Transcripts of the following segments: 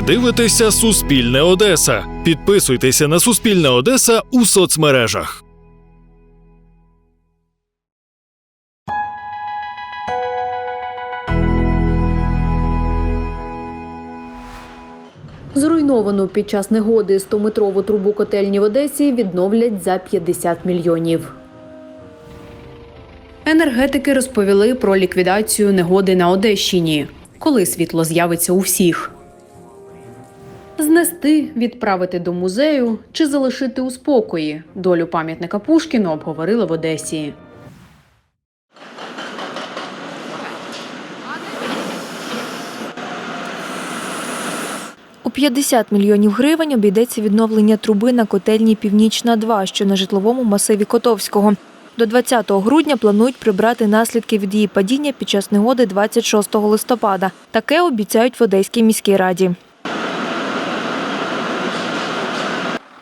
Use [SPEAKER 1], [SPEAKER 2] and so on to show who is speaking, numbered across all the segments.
[SPEAKER 1] Ви дивитеся Суспільне Одеса. Підписуйтеся на Суспільне Одеса у соцмережах.
[SPEAKER 2] Зруйновану під час негоди 100-метрову трубу котельні в Одесі відновлять за 50 мільйонів. Енергетики розповіли про ліквідацію негоди на Одещині. Коли світло з'явиться у всіх. Знести, відправити до музею чи залишити у спокої. Долю пам'ятника Пушкіну обговорили в Одесі.
[SPEAKER 3] У 50 мільйонів гривень обійдеться відновлення труби на котельні Північна 2, що на житловому масиві Котовського. До 20 грудня планують прибрати наслідки від її падіння під час негоди 26 листопада. Таке обіцяють в Одеській міській раді.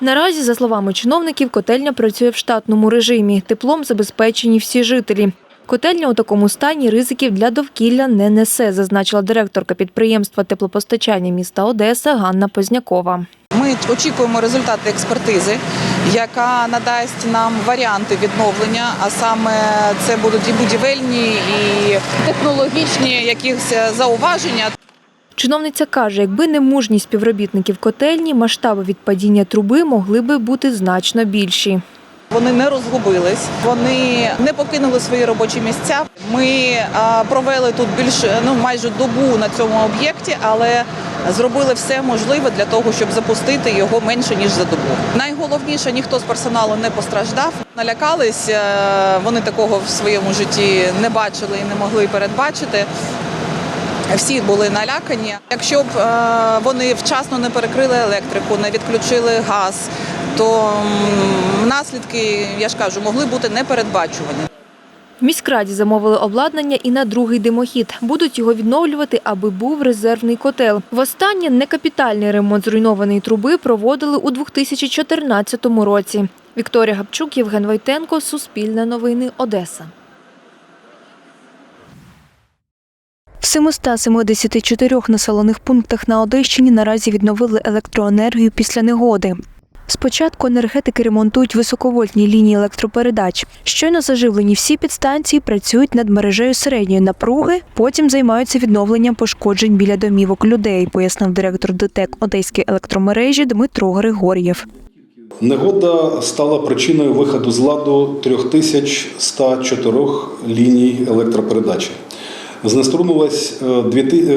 [SPEAKER 3] Наразі, за словами чиновників, котельня працює в штатному режимі. Теплом забезпечені всі жителі. Котельня у такому стані ризиків для довкілля не несе, зазначила директорка підприємства теплопостачання міста Одеса Ганна Познякова.
[SPEAKER 4] Ми очікуємо результати експертизи, яка надасть нам варіанти відновлення, а саме це будуть і будівельні, і технологічні якісь зауваження.
[SPEAKER 3] Чиновниця каже, якби не мужність співробітників котельні, масштаби від падіння труби могли би бути значно більші.
[SPEAKER 4] Вони не розгубились, вони не покинули свої робочі місця. Ми провели тут більше ну майже добу на цьому об'єкті, але зробили все можливе для того, щоб запустити його менше ніж за добу. Найголовніше ніхто з персоналу не постраждав. Налякались. е, Вони такого в своєму житті не бачили і не могли передбачити. Всі були налякані. Якщо б е, вони вчасно не перекрили електрику, не відключили газ, то наслідки, я ж кажу, могли бути непередбачувані.
[SPEAKER 3] Міськраді замовили обладнання і на другий димохід. Будуть його відновлювати, аби був резервний котел. Востаннє некапітальний ремонт зруйнованої труби проводили у 2014 році. Вікторія Гапчук, Євген Войтенко, Суспільне новини, Одеса. В 774 населених пунктах на Одещині наразі відновили електроенергію після негоди. Спочатку енергетики ремонтують високовольтні лінії електропередач. Щойно заживлені всі підстанції працюють над мережею середньої напруги, потім займаються відновленням пошкоджень біля домівок людей, пояснив директор ДТЕК Одеської електромережі Дмитро Григор'єв.
[SPEAKER 5] Негода стала причиною виходу з ладу 3104 ліній електропередачі. Знеструмилось е,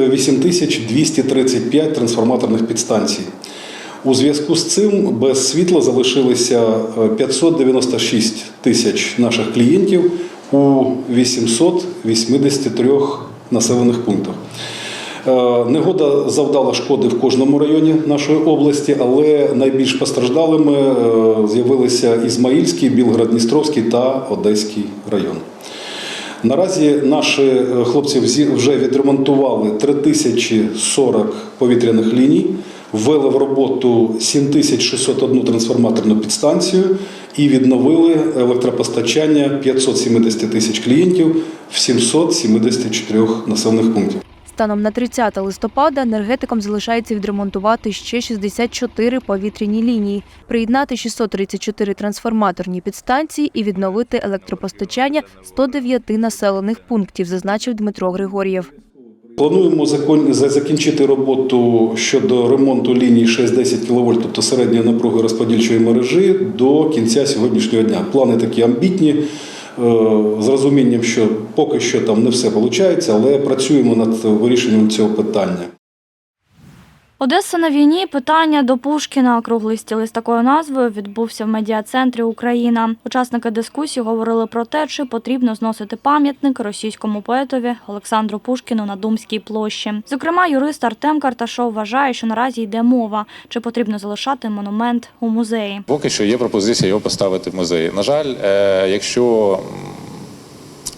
[SPEAKER 5] 8235 трансформаторних підстанцій. У зв'язку з цим без світла залишилися е, 596 тисяч наших клієнтів у 883 населених пунктах. Е, Негода завдала шкоди в кожному районі нашої області, але найбільш постраждалими е, з'явилися Ізмаїльський, Білгород-Дністровський та Одеський район. Наразі наші е, хлопці вже відремонтували 3040 повітряних ліній, ввели в роботу 7601 трансформаторну підстанцію і відновили електропостачання 570 тисяч клієнтів в 774 населених пунктів.
[SPEAKER 3] Станом на 30 листопада енергетикам залишається відремонтувати ще 64 повітряні лінії, приєднати 634 трансформаторні підстанції і відновити електропостачання 109 населених пунктів, зазначив Дмитро Григор'єв.
[SPEAKER 5] Плануємо закінчити роботу щодо ремонту ліній 6-10 кВт, тобто середньої напруги розподільчої мережі до кінця сьогоднішнього дня. Плани такі амбітні, з розумінням, що поки що там не все виходить, але працюємо над вирішенням цього питання.
[SPEAKER 6] Одеса на війні. Питання до Пушкіна. Круглий стіл із такою назвою відбувся в медіа-центрі Україна. Учасники дискусії говорили про те, чи потрібно зносити пам'ятник російському поетові Олександру Пушкіну на Думській площі. Зокрема, юрист Артем Карташов вважає, що наразі йде мова, чи потрібно залишати монумент у музеї.
[SPEAKER 7] Поки що є пропозиція його поставити в музеї. На жаль, е, якщо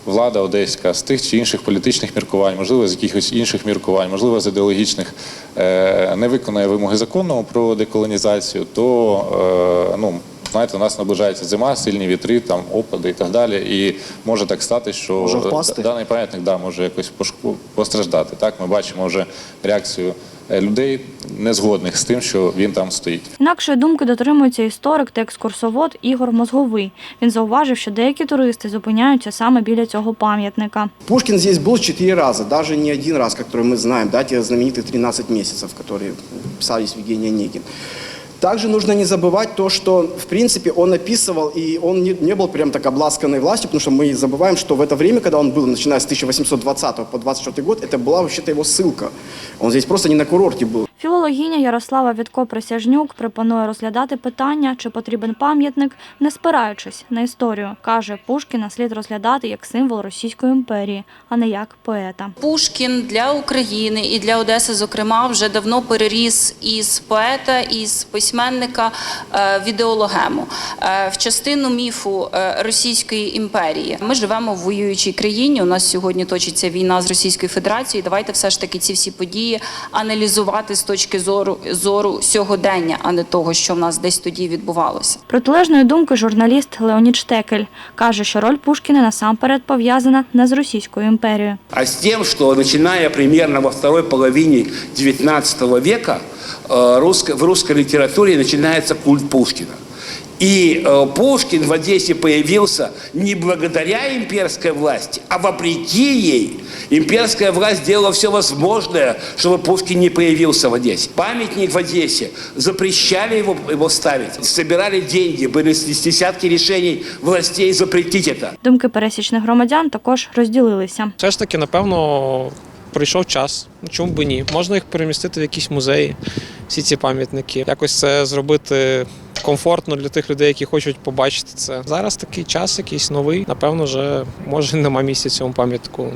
[SPEAKER 7] влада одеська з тих чи інших політичних міркувань, можливо, з якихось інших міркувань, можливо, з ідеологічних, е, не виконає вимоги закону про деколонізацію, то е, ну, Знаєте, у нас наближається зима, сильні вітри, там опади і так далі. І може так стати, що
[SPEAKER 8] Може
[SPEAKER 7] даний пам'ятник да, може якось постраждати. Так, ми бачимо вже реакцію людей, незгодних з тим, що він там стоїть.
[SPEAKER 6] Інакшої думки дотримується історик та екскурсовод Ігор Мозговий. Він зауважив, що деякі туристи зупиняються саме біля цього пам'ятника.
[SPEAKER 8] Пушкин здесь был четыре раза, даже не один раз, который мы знаем, да, те знаменитые 13 месяцев, которые писались Евгений Онегин. Также нужно не забывать то, что, в принципе, он описывал, и он не, не был прям так обласканной властью, потому что мы забываем, что в это время, когда он был, начиная с 1820 по 24 год, это была вообще-то его ссылка. Он здесь просто не на курорте был.
[SPEAKER 6] Філологиня Ярослава Вітко Присяжнюк пропонує розглядати питання, чи потрібен пам'ятник, не спираючись на історію. каже, Пушкіна слід розглядати як символ Російської імперії, а не як поета.
[SPEAKER 9] Пушкін для України і для Одеси, зокрема, вже давно переріс із поета, із письменника е, в ідеологему, е, в частину міфу е, Російської імперії. Ми живемо в воюючій країні. У нас сьогодні точиться війна з Російською Федерацією. Давайте все ж таки ці всі події аналізувати з точки зору зору сьогодення, а не того, що в нас десь тоді відбувалося.
[SPEAKER 6] Протилежної думки журналіст Леонід Штекель каже, що роль Пушкіна насамперед пов'язана не з Російською імперією.
[SPEAKER 10] а з тим, що починає примерно во второй половині 19 века э, в русской літературі починається культ Пушкина. И э, Пушкин в Одессе появился не благодаря имперской власти, а вопреки ей. Имперская власть сделала все возможное, чтобы Пушкин не появился в Одессе. Памятник в Одессе запрещали его, его ставить, собирали деньги, были с- десятки решений властей запретить это.
[SPEAKER 6] Думки пересічних громадян також розділилися.
[SPEAKER 11] Все ж таки, напевно, прийшов час. Ну, Чому б і ні? Можна їх перемістити в якісь музеї, всі ці пам'ятники. Якось це зробити комфортно для тих людей, які хочуть побачити це. Зараз такий час, якийсь новий. Напевно, вже може нема місця цьому пам'ятнику.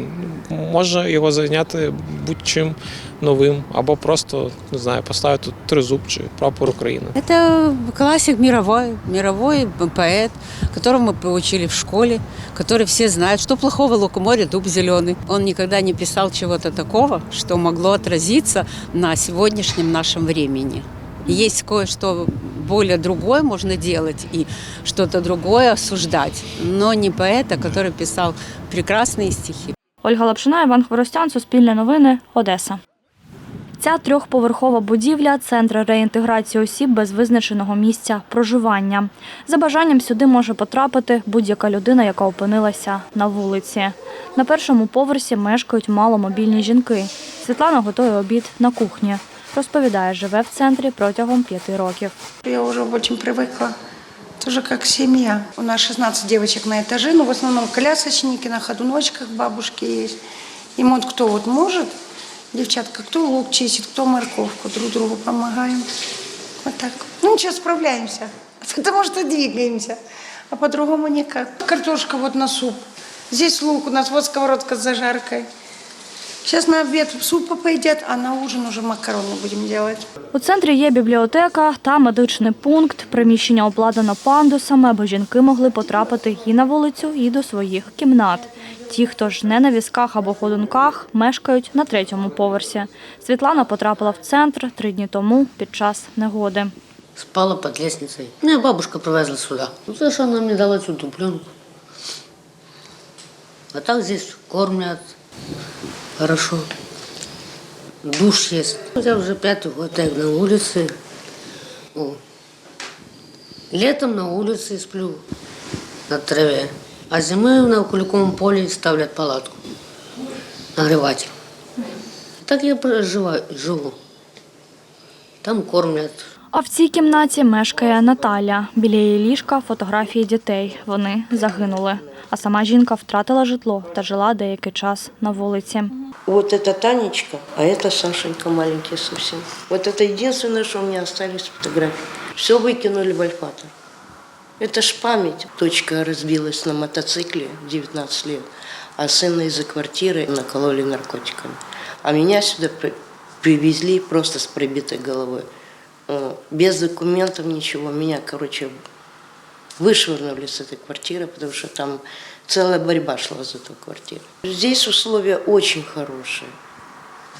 [SPEAKER 11] Може його зайняти будь-чим новим, або просто не знаю, поставити тут тризуб чи прапор України.
[SPEAKER 12] Это классик мировой, мировой поэт, которого мы поучили в школе, который все знают, что плохого в лукоморье дуб зеленый. Он никогда не писал чего-то такого, что могло отразиться на сегодняшнем нашем времени. И Есть кое-что более другое можно делать и что-то другое осуждать, но не поэта, который писал прекрасные стихи.
[SPEAKER 6] Ольга Лапшина, Іван Хворостян, Суспільне новини, Одеса. Ця трьохповерхова будівля центр реінтеграції осіб без визначеного місця проживання. За бажанням сюди може потрапити будь-яка людина, яка опинилася на вулиці. На першому поверсі мешкають маломобільні жінки. Світлана готує обід на кухні. Розповідає, живе в центрі протягом п'яти років.
[SPEAKER 13] Я уже очень привыкла. Тоже как семья. У нас 16 девочек на этаже, но в основном колясочники, на ходуночках бабушки есть. Им вот кто вот может, девчатка, кто лук чистит, кто морковку, друг другу помогаем. Вот так. Ну ничего, справляемся, потому что двигаемся. А по-другому никак. Картошка вот на суп. Здесь лук, у нас вот сковородка с зажаркой. Сейчас на обед супа поедят, а на ужин уже макароны будем делать.
[SPEAKER 6] У центрі є бібліотека та медичний пункт. Приміщення обладнано пандусами, аби жінки могли потрапити і на вулицю, і до своїх кімнат. Ті, хто ж не на візках або ходунках, мешкають на третьому поверсі. Світлана потрапила в центр три дні тому під час негоди.
[SPEAKER 12] Спала под лестницей. Меня бабушка привезла сюда. Ну, за что она мне дала эту дубленку. А так здесь кормят хорошо. Душ есть. Я уже пятый год так на улице. О. Летом на улице сплю на траве. А зимой на Куликовом поле ставлят палатку. Нагреватель. Так я проживаю, живу. Там кормят.
[SPEAKER 6] А в цій кімнаті мешкає Наталя. Біля її ліжка фотографії дітей. Вони загинули. А сама жінка втратила житло та жила деякий час на вулиці.
[SPEAKER 12] Вот это Танечка, а это Сашенька маленький совсем. Вот это единственное, что у меня остались фотографии. Все выкинули в альфатор. Это ж память. Дочка разбилась на мотоцикле в 19 лет, а сына из-за квартиры накололи наркотиками. А меня сюда при- привезли просто с пробитой головой. Э, Без документов, ничего. Меня, короче, вышвырнули с этой квартиры, потому что там целая борьба шла за эту квартиру. Здесь условия очень хорошие.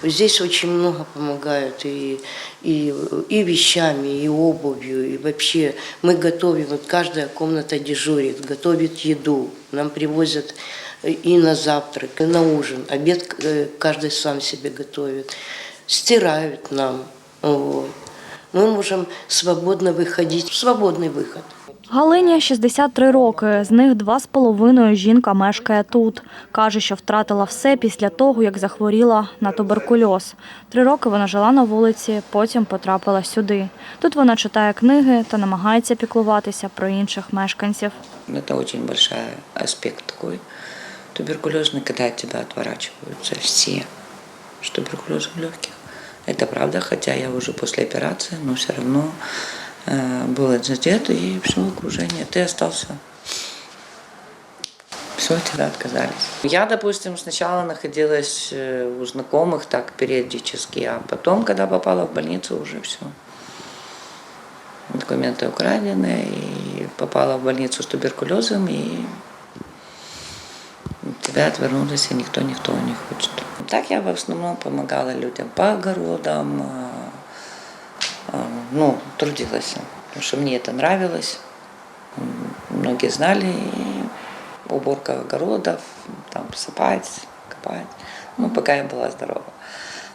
[SPEAKER 12] Здесь очень много помогают и, и, и вещами, и обувью, и вообще мы готовим, вот каждая комната дежурит, готовит еду, нам привозят и на завтрак, и на ужин, обед э, каждый сам себе готовит, стирают нам, вот. Мы можем свободно выходить, свободный выход.
[SPEAKER 6] Галині 63 роки, з них два з половиною жінка мешкає тут. Каже, що втратила все після того, як захворіла на туберкульоз. Три роки вона жила на вулиці, потім потрапила сюди. Тут вона читає книги та намагається піклуватися про інших мешканців.
[SPEAKER 14] Это очень большой аспект такой туберкулезный, когда от тебя отворачиваются все с туберкулезом легких. Это правда, хотя я уже после операции, но все равно э, был задет и все окружение. Ты остался. Все, от тебя отказались. Я, допустим, сначала находилась э, у знакомых так периодически, а потом, когда попала в больницу, уже все. Документы украдены, и попала в больницу с туберкулезом, и тебя отвернулись, и никто никто не хочет. Так я в основном помогала людям по огородам, а, ну, трудилась, потому что мне это нравилось. Многие знали, уборка огородов, там, посыпать, копать, ну, пока я была здорова.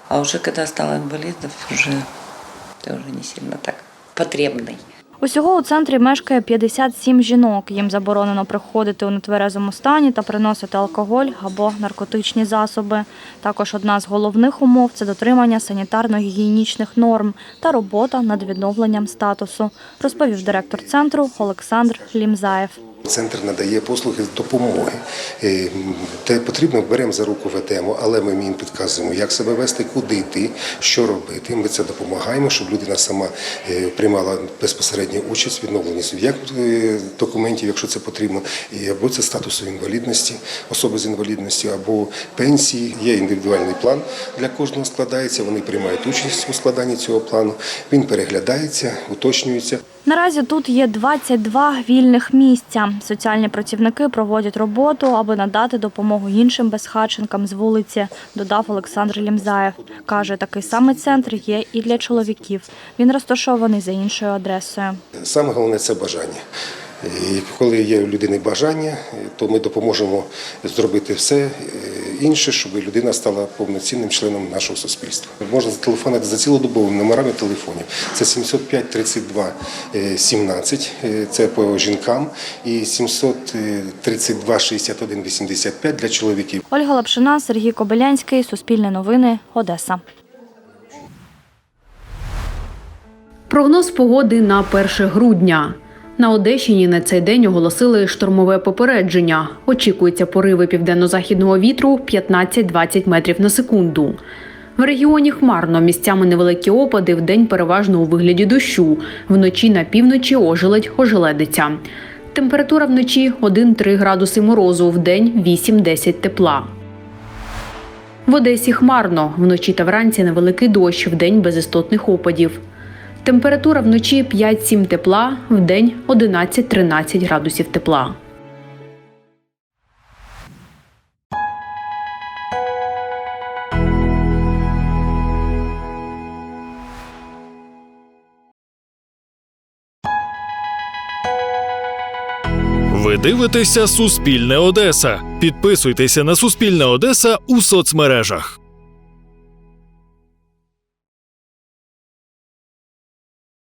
[SPEAKER 14] А уже когда стала инвалидом, уже, ты уже не сильно так потребный.
[SPEAKER 6] Усього у центрі мешкає 57 жінок. Їм заборонено приходити у нетверезому стані та приносити алкоголь або наркотичні засоби. Також одна з головних умов це дотримання санітарно-гігієнічних норм та робота над відновленням статусу, розповів директор центру Олександр Лімзаєв.
[SPEAKER 15] Центр надає послуги з допомоги. Е, Те потрібно беремо за руку ведемо, але ми їм підказуємо, як себе вести, куди йти, що робити. Ми це допомагаємо, щоб людина сама е, приймала безпосередню участь в відновленні як е, документів, якщо це потрібно, або це статусу інвалідності, особи з інвалідністю, або пенсії. Є індивідуальний план для кожного складається. Вони приймають участь у складанні цього плану. Він переглядається, уточнюється.
[SPEAKER 6] Наразі тут є 22 вільних місця. Соціальні працівники проводять роботу, аби надати допомогу іншим безхатченкам з вулиці, додав Олександр Лімзаєв. Каже, такий самий центр є і для чоловіків. Він розташований за іншою адресою.
[SPEAKER 15] Саме головне це бажання. І коли є у людини бажання, то ми допоможемо зробити все е, інше, щоб людина стала повноцінним членом нашого суспільства. Можна зателефонувати за цілодобовими номерами телефонів. Це 705 32 е, 17, е, це по жінкам, і 732 61 85 для чоловіків.
[SPEAKER 6] Ольга Лапшина, Сергій Кобилянський, Суспільне новини, Одеса.
[SPEAKER 2] Прогноз погоди на 1 грудня. На Одещині на цей день оголосили штормове попередження. Очікуються пориви південно-західного вітру 15-20 метрів на секунду. В регіоні хмарно місцями невеликі опади, вдень переважно у вигляді дощу. Вночі на півночі ожеледь ожеледиця. Температура вночі 1-3 градуси морозу, вдень 8-10 тепла. В Одесі хмарно, вночі та вранці невеликий дощ, вдень без істотних опадів. Температура вночі 5-7 тепла, вдень 11-13 градусів тепла.
[SPEAKER 1] Ви дивитеся Суспільне Одеса. Підписуйтеся на Суспільне Одеса у соцмережах.